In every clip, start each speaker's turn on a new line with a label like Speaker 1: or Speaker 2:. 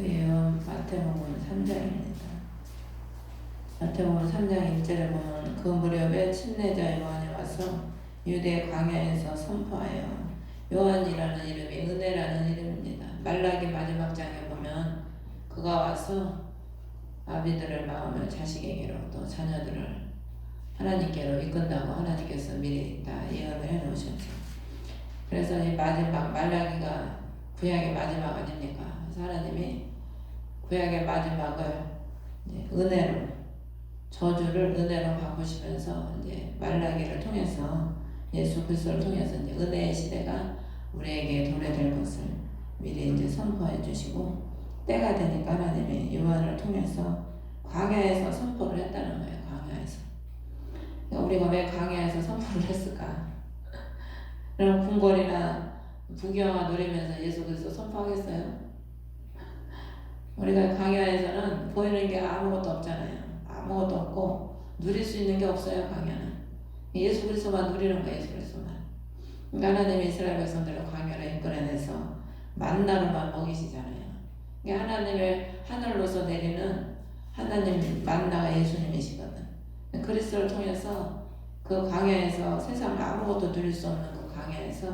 Speaker 1: 그예요 마태복음 3장입니다. 마태복음 3장 1절에 보면 그 무렵에 침례자 요한이 와서 유대 광야에서 선포하여 요한이라는 이름이 은혜라는 이름입니다. 말라기 마지막 장에 보면 그가 와서 아비들을 마음을 자식에게로 또 자녀들을 하나님께로 이끈다고 하나님께서 미리 다 예언을 해 놓으셨죠. 그래서 이 마지막 말라기가 구약의 마지막 아닙니까? 그래서 하나님이 구약의 마지막을 은혜로 저주를 은혜로 바꾸시면서 이제 말라기를 통해서 예수 그리스도를 통해서 이제 은혜의 시대가 우리에게 도래될 것을 미리 이제 선포해 주시고 때가 되니까 하나님이 요한을 통해서 광야에서 선포를 했다는 거예요. 광야에서. 그러니까 우리가 왜 광야에서 선포를 했을까? 그럼 궁궐이나 부경화 누리면서 예수 그리스도 선포하겠어요? 우리가 광야에서는 보이는 게 아무것도 없잖아요. 아무것도 없고 누릴 수 있는 게 없어요. 광야는 예수 그리스도만 누리는 거예요. 예수 그리스도만. 하나님이 이스라엘 백성들을 광야로 이끌어내서 만나로만 먹이시잖아요. 그러니까 하나님의 하늘로서 내리는 하나님 만나가 예수님이시거든. 그리스도를 통해서 그 광야에서 세상 아무것도 누릴 수 없는 그 광야에서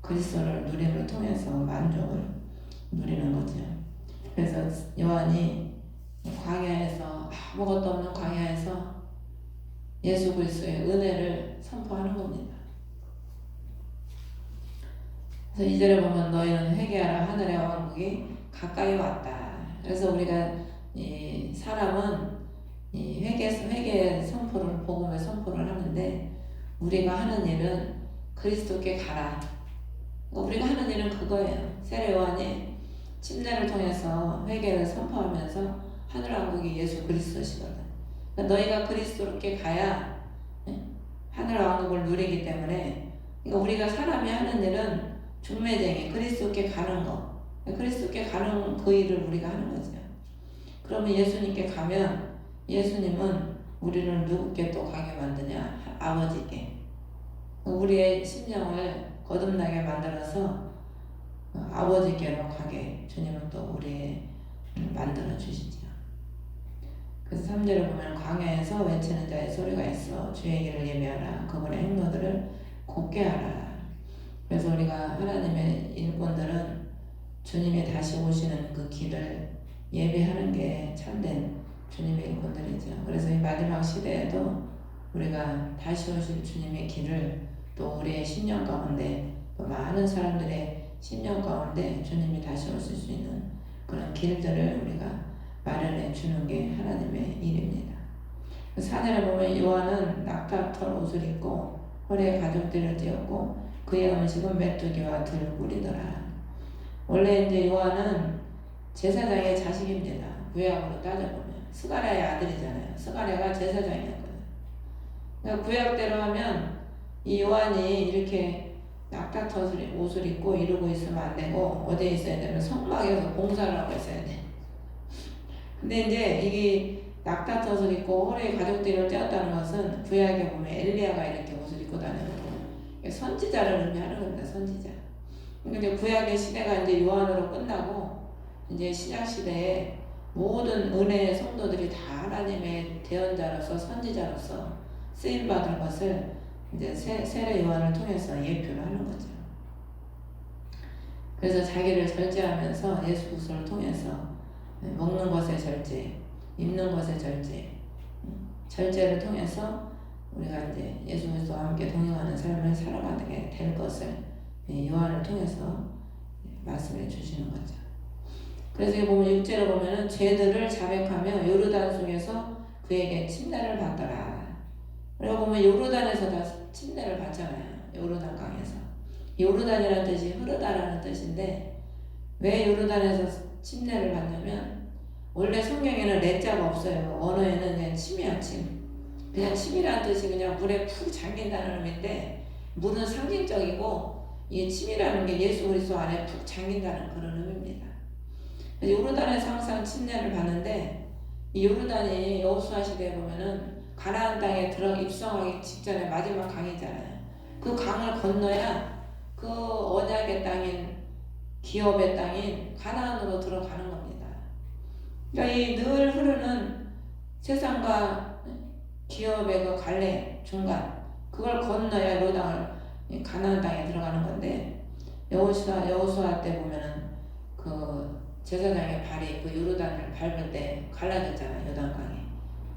Speaker 1: 그리스도를 누림을 통해서 만족을 누리는 거죠. 그래서 요한이 광야에서 아무것도 없는 광야에서 예수 그리스도의 은혜를 선포하는 겁니다. 그래서 이절에 보면 너희는 회개하라 하늘의 왕국이 가까이 왔다. 그래서 우리가 이 사람은 이 회개 회개 선포를 복음의 선포를 하는데 우리가 하는 일은 그리스도께 가라. 우리가 하는 일은 그거예요. 세례 요한이 침례를 통해서 회개를 선포하면서 하늘 왕국이 예수 그리스도시거든. 그러니까 너희가 그리스도께 가야 예, 하늘 왕국을 누리기 때문에 그러니까 우리가 사람이 하는 일은 중매쟁이 그리스도께 가는 거. 그리스도께 가는 그 일을 우리가 하는 거죠. 그러면 예수님께 가면 예수님은 우리를 누구께 또 가게 만드냐? 아버지께. 우리의 심령을 거듭나게 만들어서 아버지께로 가게 주님은 또 우리 만들어 주시죠. 그래서 3절에 보면 광야에서 외치는 자의 소리가 있어 주의 길을 예배하라 그분의 행로들을 곱게 하라. 그래서 우리가 하나님의 일꾼들은 주님이 다시 오시는 그 길을 예배하는 게 참된 주님의 일꾼들이죠. 그래서 이 마지막 시대에도 우리가 다시 오실 주님의 길을 또 우리의 신령 가운데 또 많은 사람들의 신령 가운데 주님이 다시 오실 수 있는 그런 길들을 우리가 마련해 주는 게 하나님의 일입니다. 사전에 보면 요한은 낙타 털 옷을 입고 허리에 가죽띠를 띄었고 그의 음식은 메뚜기와 들꿀이더라. 원래 이제 요한은 제사장의 자식입니다. 구약으로 따져보면 스가랴의 아들이잖아요. 스가랴가 제사장이었거든. 그러니까 구약대로 하면 이 요한이 이렇게 낙타털 옷을 입고 이러고 있으면 안 되고 어디에 있어야 되면 성막에서 봉사를 하고 있어야 돼. 근데 이제 이게 낙타털을 입고 허리에 가죽띠를 떼었다는 것은 구약에 보면 엘리야가 이렇게 옷을 입고 다니는 선지자를 의미하는 겁니다. 선지자. 이제 구약의 시대가 이제 요한으로 끝나고 이제 신약 시대에 모든 은혜의 성도들이 다 하나님의 대언자로서 선지자로서 쓰임 받을 것을 이제 세, 세례 요한을 통해서 예표를 하는 거죠. 그래서 자기를 절제하면서 예수 그리스도를 통해서 먹는 것의 절제, 입는 것의 절제, 절제를 통해서 우리가 이제 예수 그리스도와 함께 동행하는 삶을 살아가게 될 것을 요한을 통해서 말씀해 주시는 거죠. 그래서 여기 보면 6절에 보면은 죄들을 자백하며 요르단 속에서 그에게 침례를 받더라. 그리고 보면 요르단에서 다 침례를 받잖아요. 요르단 강에서. 요르단이라는 뜻이 흐르다라는 뜻인데 왜 요르단에서 침례를 받냐면 원래 성경에는 레자가 없어요. 언어에는 그냥 침이야 침. 그냥 침이라는 뜻이 그냥 물에 푹 잠긴다는 의미인데 물은 상징적이고 이 침이라는 게 예수 그리스도 안에 푹 잠긴다는 그런 의미입니다. 요르단에서 항상 침례를 받는데 이 요르단이 여호수아 시대에 보면은 가나안 땅에 들어 입성하기 직전에 마지막 강이잖아요. 그 강을 건너야 그 언약의 땅인 기업의 땅인 가나안으로 들어가는 겁니다. 그러니까 이 늘 흐르는 세상과 기업의 그 갈래 중간 그걸 건너야 로당을 이 가나안 땅에 들어가는 건데 여호수아 여호수아 때 보면은 그 제사장의 발이 그 요르단을 밟을 때 갈라졌잖아요 요단강에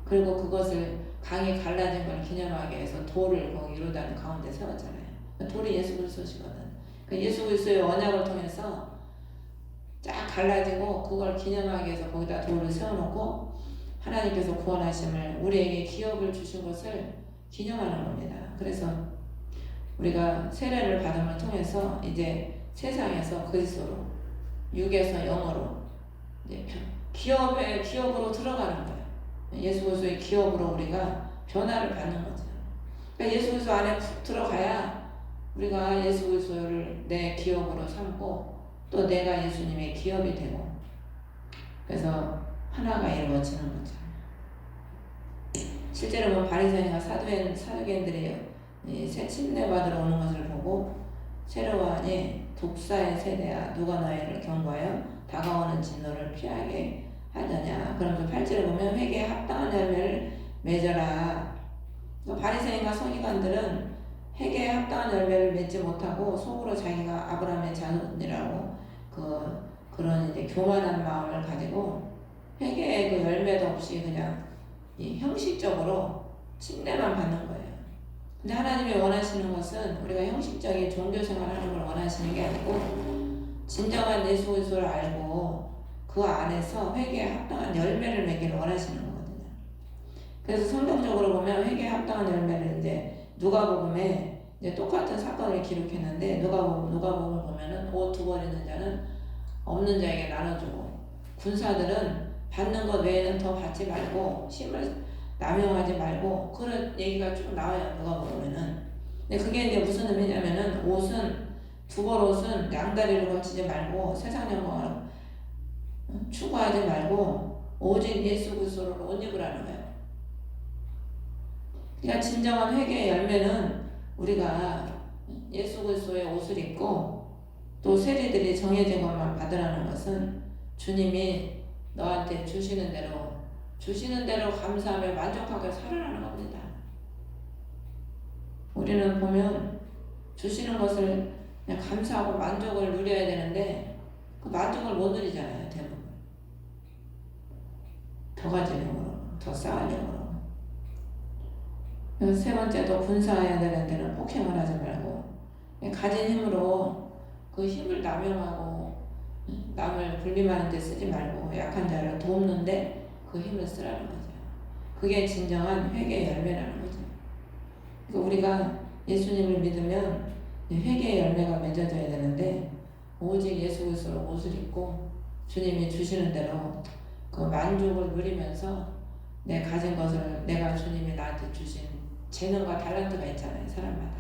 Speaker 1: 그리고 그것을 강이 갈라진 걸 기념하기 위해서 돌을 그 요르단 가운데 세웠잖아요 돌이 예수 그리스도시거든 그 예수 그리스도의 언약을 통해서 쫙 갈라지고 그걸 기념하기 위해서 거기다 돌을 세워놓고 하나님께서 구원하심을 우리에게 기업을 주신 것을 기념하는 겁니다. 그래서 우리가 세례를 받음을 통해서 이제 세상에서 그리스도로 육에서 영으로 기업의 기업으로 들어가는 거예요. 예수 그리스도의 기업으로 우리가 변화를 받는 거죠. 그러니까 예수 그리스도 안에 푹 들어가야 우리가 예수 그리스도를 내 기업으로 삼고 또 내가 예수님의 기업이 되고 그래서 하나가 이루어지는 거죠. 실제로 뭐 바리새인과 사두엔 사두개인들이 침례 받으러 오는 것을 보고 세로와니 독사의 세대야 누가 너희를 경고하여 다가오는 진노를 피하게 하느냐 그러면서 팔절에 보면 회개에 합당한 열매를 맺어라 그러니까 바리새인과 서기관들은 회개에 합당한 열매를 맺지 못하고 속으로 자기가 아브라함의 자손이라고 그 그런 이제 교만한 마음을 가지고 회개의 그 열매도 없이 그냥 이 형식적으로 침례만 받는 거예요. 근데 하나님이 원하시는 것은 우리가 형식적인 종교 생활하는 걸 원하시는 게 아니고 진정한 예수 그리스도를 알고 그 안에서 회개에 합당한 열매를 맺기를 원하시는 거거든요. 그래서 성경적으로 보면 회개에 합당한 열매를 이제 누가복음에 이제 똑같은 사건을 기록했는데 누가복음 누가복음을 보면은 옷두 버리는 자는 없는 자에게 나눠주고 군사들은 받는 것 외에는 더 받지 말고 힘을 남용하지 말고 그런 얘기가 쭉 나와요 누가 보면은 근데 그게 이제 무슨 의미냐면은 옷은 두 벌 옷은 양다리를 걸치지 말고 세상 영광을 추구하지 말고 오직 예수 그리스도를 옷 입으라는 거예요. 그러니까 진정한 회개의 열매는 우리가 예수 그리스도의 옷을 입고 또 세리들이 정해진 것만 받으라는 것은 주님이 너한테 주시는 대로 주시는 대로 감사하며 만족하게 살아라는 겁니다. 우리는 보면 주시는 것을 그냥 감사하고 만족을 누려야 되는데 그 만족을 못 누리잖아요 대부분. 더 가지려고 더 쌓으려고 세 번째도 군사해야 되는 데는 폭행을 하지 말고 가진 힘으로 그 힘을 남용하고 남을 불림하는 데 쓰지 말고 약한 자를 돕는데 그 힘을 쓰라는 거죠. 그게 진정한 회개의 열매라는 거죠. 그러니까 우리가 예수님을 믿으면 회개의 열매가 맺어져야 되는데 오직 예수 그리스도로 옷을 입고 주님이 주시는 대로 그 만족을 누리면서 내 가진 것을 내가 주님이 나한테 주신 재능과 달란트가 있잖아요 사람마다.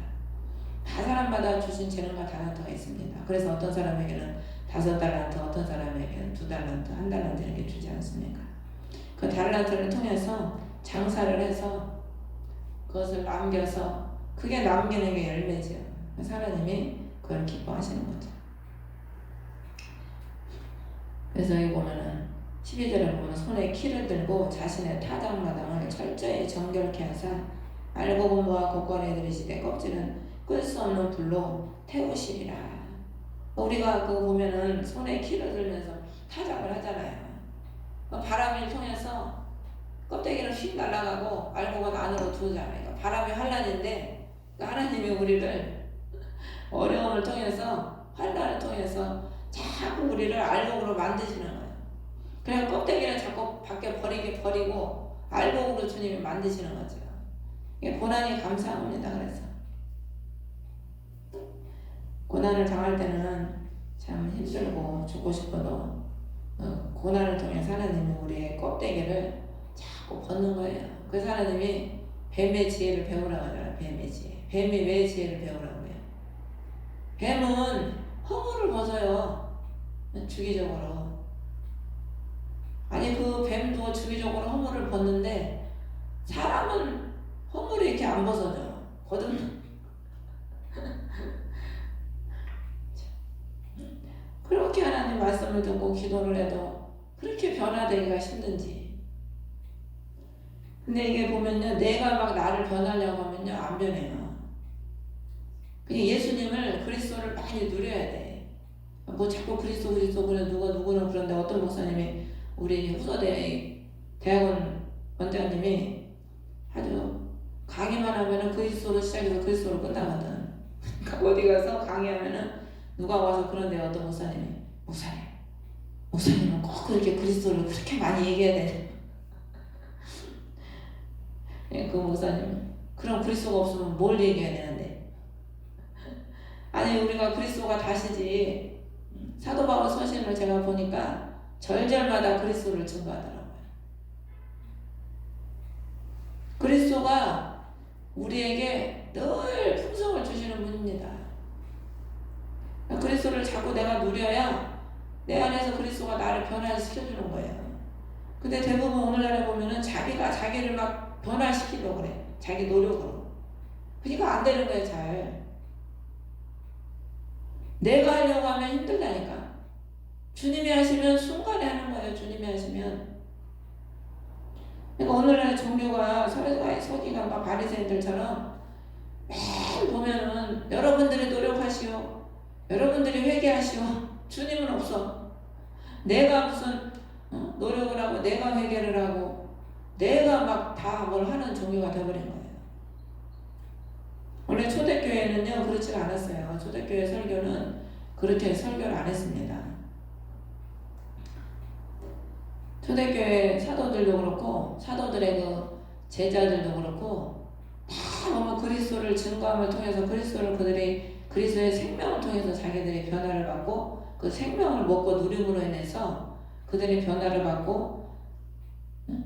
Speaker 1: 다 사람마다 주신 재능과 달란트가 있습니다. 그래서 어떤 사람에게는 다섯 달란트 어떤 사람에게는 두 달란트 한 달란트 이렇게 주지 않습니까? 그 달란트를 통해서 장사를 해서 그것을 남겨서 그게 남기는 게 열매죠. 하나님이 그걸 기뻐하시는 거죠. 그래서 여기 보면은 12절에 보면 손에 키를 들고 자신의 타작마당을 철저히 정결케 하사 알곡은모아 곡간에 들이시되 껍질은 끌 수 없는 불로 태우시리라. 우리가 그 보면은 손에 키를 들면서 타작을 하잖아요. 그 바람을 통해서 껍데기를 휙 날아가고 알곡은 안으로 두잖아요. 그러니까 바람이 환란인데 그 하나님이 우리를 어려움을 통해서 환란을 통해서 자꾸 우리를 알곡으로 만드시는 거예요. 그냥 껍데기는 자꾸 밖에 버리게 버리고 알곡으로 주님이 만드시는 거죠. 이게 고난이 감사합니다. 그래서 고난을 당할 때는 참 힘들고 죽고 싶어도 어, 고난을 통해 하나님이 우리의 껍데기를 자꾸 벗는 거예요. 그래서 하나님이 뱀의 지혜를 배우라고 하잖아요. 뱀의 지혜. 뱀이 왜 지혜를 배우라고 해요? 뱀은 허물을 벗어요. 주기적으로. 뱀도 주기적으로 허물을 벗는데 사람은 허물이 이렇게 안 벗어져. 거듭. 그렇게 하나님 말씀을 듣고 기도를 해도 그렇게 변화되기가 힘든지. 근데 이게 보면요, 내가 막 나를 변하려고 하면요, 안 변해요. 그냥 예수님을 그리스도를 많이 누려야 돼. 뭐 자꾸 그리스도 그리스도 그래 누가 누구는 그런데 어떤 목사님이 우리 후서대 대학원 원장님이 아주 강의만 하면은 그리스도로 시작해서 그리스도로 끝나거든. 그러니까 어디 가서 강의하면은 누가 와서 그런데 어떤 목사님이 목사님, 목사님은 꼭 그렇게 그리스도를 그렇게 많이 얘기해야 되냐? 예, 그 목사님은 그럼 그리스도가 없으면 뭘 얘기해야 되는데? 아니 우리가 그리스도가 다시지 사도 바울 서신을 제가 보니까 절절마다 그리스도를 증거하더라고 그리스도가 우리에게 늘 풍성을 주시는 분입니다. 그리스도를 자꾸 내가 누려야 내 안에서 그리스도가 나를 변화시켜주는 거예요. 근데 대부분 오늘날에 보면은 자기가 자기를 막 변화시키려고 그래. 자기 노력으로. 그러니까 안 되는 거예요, 잘. 내가 하려고 하면 힘들다니까. 주님이 하시면 순간에 하는 거예요, 주님이 하시면. 그러니까 오늘날 종교가 서기가 막 바리새인들처럼 매일 보면은 여러분들이 노력하시오, 여러분들이 회개하시오. 주님은 없어. 내가 무슨 어? 노력을 하고 내가 회개를 하고 내가 막 다 뭘 하는 종교가 되어버린 거예요. 원래 초대교회는요 그렇지 않았어요. 초대교회 설교는 그렇게 설교를 안 했습니다. 초대교회 사도들도 그렇고 사도들의 그 제자들도 그렇고 다 그리스도를 증거함을 통해서 그리스도를 그들이 그리스도의 생명을 통해서 자기들이 변화를 받고 그 생명을 먹고 누림으로 인해서 그들이 변화를 받고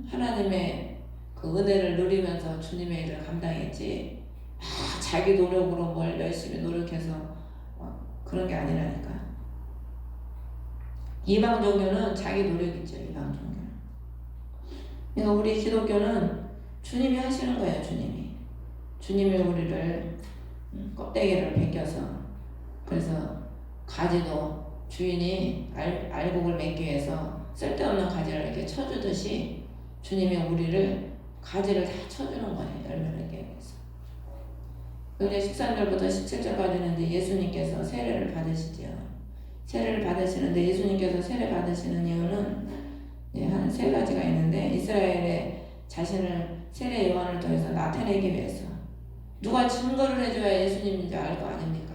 Speaker 1: 하나님의 그 은혜를 누리면서 주님의 일을 감당했지. 아, 자기 노력으로 뭘 열심히 노력해서 그런 게 아니라니까. 이방 종교는 자기 노력이죠 이방 종교 그러니까 우리 기독교는 주님이 하시는 거예요 주님이 주님이 우리를 껍데기를 벗겨서 그래서 가지도 주인이 알, 알곡을 맺기 위해서 쓸데없는 가지를 이렇게 쳐주듯이 주님이 우리를 가지를 다 쳐주는 거예요. 열매를 맺기 위해서. 우리 13절부터 17절까지는 이제 예수님께서 세례를 받으시죠. 세례를 받으시는데 예수님께서 세례 받으시는 이유는 한 세 가지가 있는데 이스라엘의 자신을 세례 요한을 통해서 나타내기 위해서 누가 증거를 해줘야 예수님인 줄 알 거 아닙니까?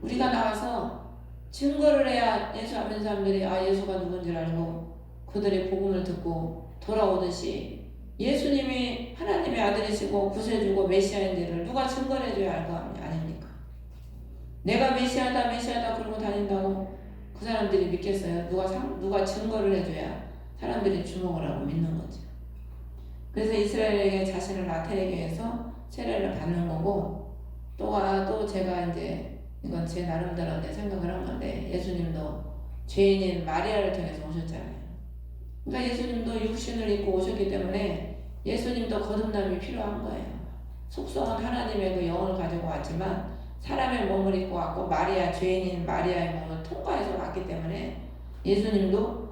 Speaker 1: 우리가 나와서 증거를 해야 예수 안 믿는 사람들이 아 예수가 누군지 알고 그들의 복음을 듣고 돌아오듯이 예수님이 하나님의 아들이시고 구세주고 메시아인지를 누가 증거를 해줘야 알 거 아닙니까? 내가 메시아다 메시아다 그러고 다닌다고 그 사람들이 믿겠어요? 누가 상, 누가 증거를 해줘야 사람들이 주목을 하고 믿는 거죠. 그래서 이스라엘에게 자신을 나타내기 위해서 세례를 받는 거고 또한 또 제가 이제 이건 제 나름대로 내 생각을 한 건데 예수님도 죄인인 마리아를 통해서 오셨잖아요. 그러니까 예수님도 육신을 입고 오셨기 때문에 예수님도 거듭남이 필요한 거예요. 속성은 하나님의 그 영을 가지고 왔지만 사람의 몸을 입고 왔고 마리아 죄인인 마리아의 몸을 통과해서 왔기 때문에 예수님도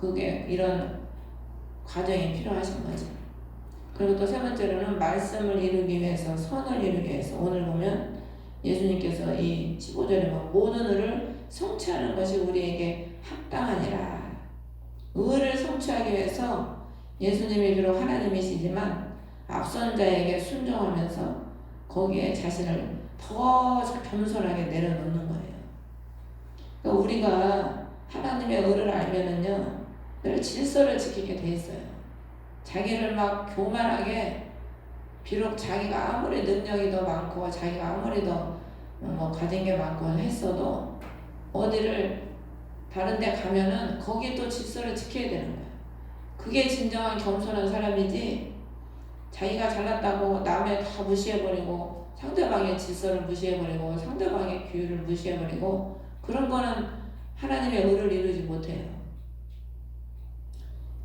Speaker 1: 그게 이런 과정이 필요하신 거죠. 그리고 또 세 번째로는 말씀을 이루기 위해서 선을 이루기 위해서 오늘 보면 예수님께서 이 15절에 보면 모든 의를 성취하는 것이 우리에게 합당하니라. 의를 성취하기 위해서 예수님이 비록 하나님이시지만 앞선 자에게 순종하면서 거기에 자신을 더 겸손하게 내려놓는 거예요. 그러니까 우리가 하나님의 의를 알면은요, 늘 질서를 지키게 돼 있어요. 자기를 막 교만하게 비록 자기가 아무리 능력이 더 많고 자기가 아무리 더뭐 가진 게 많고 했어도 어디를 다른 데 가면은 거기에 또 질서를 지켜야 되는 거야. 그게 진정한 겸손한 사람이지 자기가 잘났다고 남의 다 무시해버리고 상대방의 질서를 무시해버리고 상대방의 규율을 무시해버리고 그런 거는 하나님의 의를 이루지 못해요.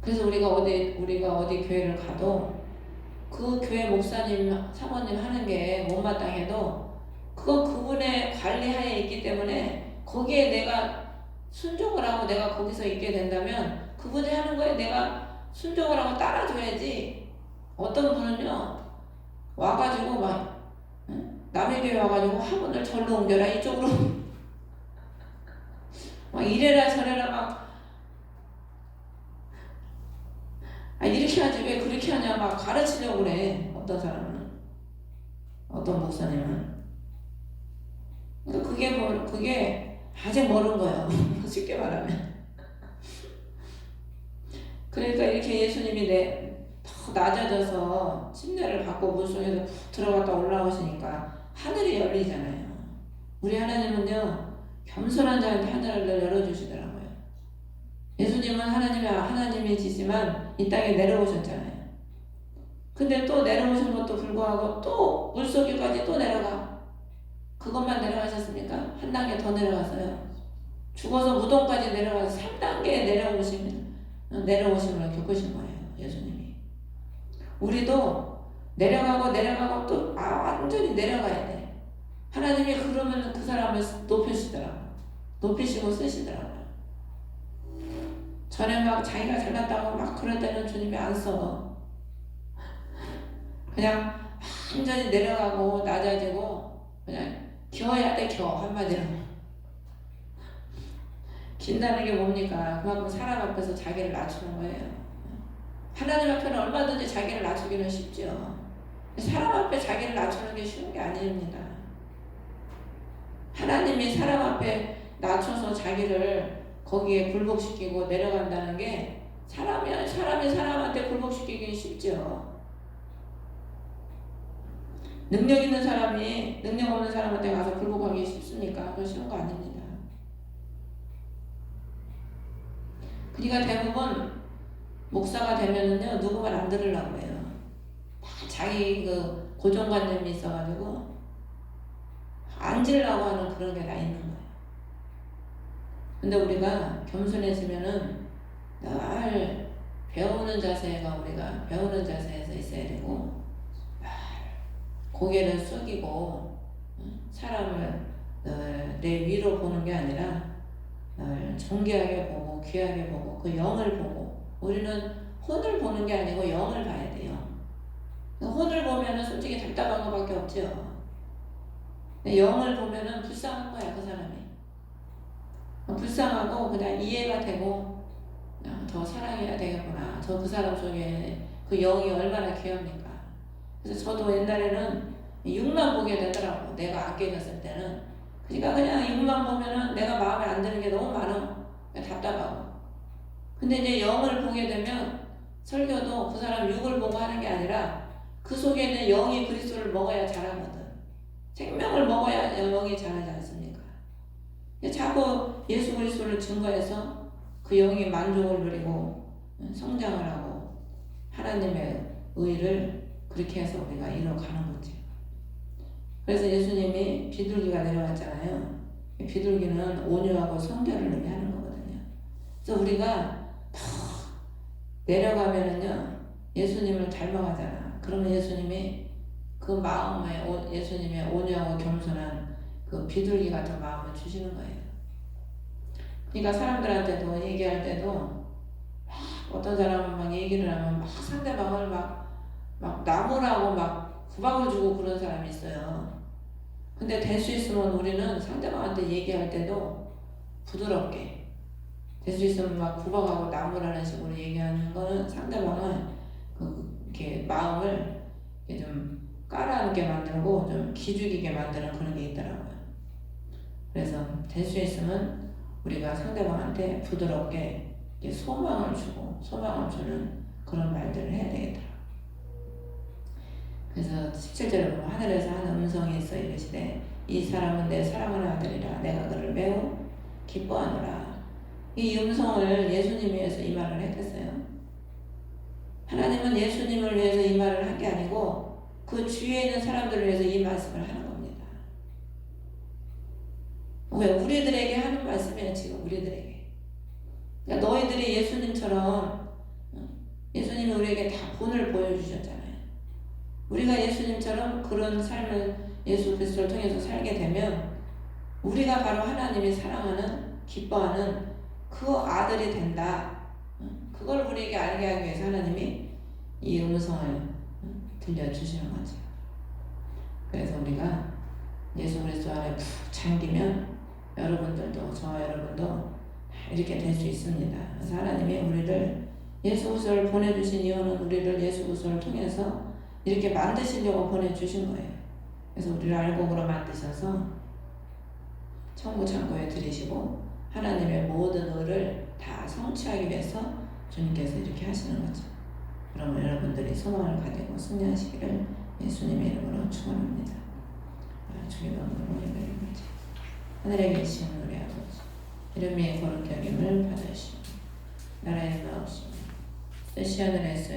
Speaker 1: 그래서 우리가 어디 우리가 어디 교회를 가도 그 교회 목사님, 사모님 하는 게 못마땅해도 그거 그분의 관리하에 있기 때문에 거기에 내가 순종을 하고 내가 거기서 있게 된다면 그분이 하는 거에 내가 순종을 하고 따라줘야지 어떤 분은요 와가지고 막 응? 남의 교회 와가지고 화분을 절로 옮겨라 이쪽으로 막 이래라 저래라 막 아, 이렇게 하지 왜 그렇게 하냐? 막 가르치려고 그래. 어떤 사람은. 어떤 목사님은. 그러니까 그게 뭐 그게 아직 멀은 거예요 쉽게 말하면. 그러니까 이렇게 예수님이 내더 낮아져서 침례를 받고 물속에서 푹 들어갔다 올라오시니까 하늘이 열리잖아요. 우리 하나님은요 겸손한 자한테 하늘을 열어주시더라고요. 예수님은 하나님의 하나님이시지만 이 땅에 내려오셨잖아요. 근데 또 내려오신 것도 불구하고 또 물속에까지 또 내려가. 그것만 내려가셨습니까? 한 단계 더 내려갔어요. 죽어서 무덤까지 내려가서 3단계 내려오시면 내려오심을 겪으신 거예요. 예수님이. 우리도 내려가고 내려가고 또 아, 완전히 내려가야 돼. 하나님이 그러면 그 사람을 높이시더라고요. 높이시고 쓰시더라고요. 전에 막 자기가 잘났다고 막 그럴 때는 주님이 안 써. 그냥 완전히 내려가고 낮아지고 그냥 겨야 돼, 겨 한마디로. 긴다는 게 뭡니까? 그만큼 사람 앞에서 자기를 낮추는 거예요. 하나님 앞에는 얼마든지 자기를 낮추기는 쉽죠. 사람 앞에 자기를 낮추는 게 쉬운 게 아닙니다. 하나님이 사람 앞에 낮춰서 자기를 거기에 굴복시키고 내려간다는 게 사람이 사람이 사람한테 굴복시키기 쉽죠. 능력 있는 사람이 능력 없는 사람한테 가서 굴복하기 쉽습니까? 그건 쉬운 거 아닙니다. 그러니까 대부분 목사가 되면은요 누구 말 안 들으려고 해요. 다 자기 그 고정관념이 있어가지고 앉으려고 하는 그런 게 다 있는. 근데 우리가 겸손해지면은 늘 배우는 자세가 우리가 배우는 자세에서 있어야 되고 고개를 숙이고 사람을 내 위로 보는 게 아니라 늘 존귀하게 보고 귀하게 보고 그 영을 보고 우리는 혼을 보는 게 아니고 영을 봐야 돼요. 혼을 보면은 솔직히 답답한 것밖에 없죠. 영을 보면은 불쌍한 거야 그 사람이. 불쌍하고 그냥 이해가 되고 더 사랑해야 되겠구나. 저 그 사람 속에 그 영이 얼마나 귀합니까. 그래서 저도 옛날에는 육만 보게 되더라고. 내가 아껴졌을 때는. 그러니까 그냥 육만 보면은 내가 마음에 안 드는 게 너무 많아. 답답하고. 근데 이제 영을 보게 되면 설교도 그 사람 육을 보고 하는 게 아니라 그 속에 있는 영이 그리스도를 먹어야 잘하거든. 생명을 먹어야 영이 잘하지 않습니까? 자꾸 예수 그리스도를 증거해서 그 영이 만족을 누리고 성장을 하고 하나님의 의를 그렇게 해서 우리가 이뤄가는 거지. 그래서 예수님이 비둘기가 내려왔잖아요. 비둘기는 온유하고 성결을 의미하는 거거든요. 그래서 우리가 더 내려가면은요 예수님을 닮아가잖아. 그러면 예수님이 그 마음에 예수님의 온유하고 겸손한 그 비둘기 같은 마음을 주시는 거예요. 그러니까 사람들한테도 얘기할 때도 어떤 사람은 막 얘기를 하면 막 상대방을 막, 막 나무라고 막 구박을 주고 그런 사람이 있어요. 근데 될 수 있으면 우리는 상대방한테 얘기할 때도 부드럽게 될 수 있으면 막 구박하고 나무라는 식으로 얘기하는 거는 상대방은 그 이렇게 마음을 이렇게 좀 깔아앉게 만들고 좀 기죽이게 만드는 그런 게 있더라고요. 그래서 될 수 있으면 우리가 상대방한테 부드럽게 소망을 주고 소망을 주는 그런 말들을 해야 되겠다. 그래서 17절에 보면 하늘에서 한 음성이 있어 이르시되 이 사람은 내 사랑하는 아들이라 내가 그를 매우 기뻐하노라. 이 음성을 예수님 위해서 이 말을 했겠어요. 하나님은 예수님을 위해서 이 말을 한 게 아니고 그 주위에 있는 사람들을 위해서 이 말씀을 하는 겁니다. 왜 우리들에게 하는 말씀이에요 지금 우리들에게. 그러니까 너희들이 예수님처럼 어, 예수님이 우리에게 다 본을 보여주셨잖아요. 우리가 예수님처럼 그런 삶을 예수 그리스도를 통해서 살게 되면 우리가 바로 하나님이 사랑하는 기뻐하는 그 아들이 된다. 어? 그걸 우리에게 알게 하기 위해서 하나님이 이 음성을 어? 들려주시는 거죠. 그래서 우리가 예수 그리스도 안에 푹 잠기면 여러분들도 저 여러분도 이렇게 될 수 있습니다. 그래서 하나님이 우리를 예수 그리스도를 보내주신 이유는 우리를 예수 그리스도를 통해서 이렇게 만드시려고 보내주신 거예요. 그래서 우리를 알곡으로 만드셔서 천국 창고에 들이시고 하나님의 모든 의를 다 성취하기 위해서 주님께서 이렇게 하시는 거죠. 그러면 여러분들이 소망을 가지고 승리하시기를 예수님의 이름으로 축원합니다. 아, 주님 이름으로 예배드립니다. 하늘에 계신 우리 아버지 이름이 거룩히 여김을 받으시고 나라의 나옵시고 뜻이 하늘에서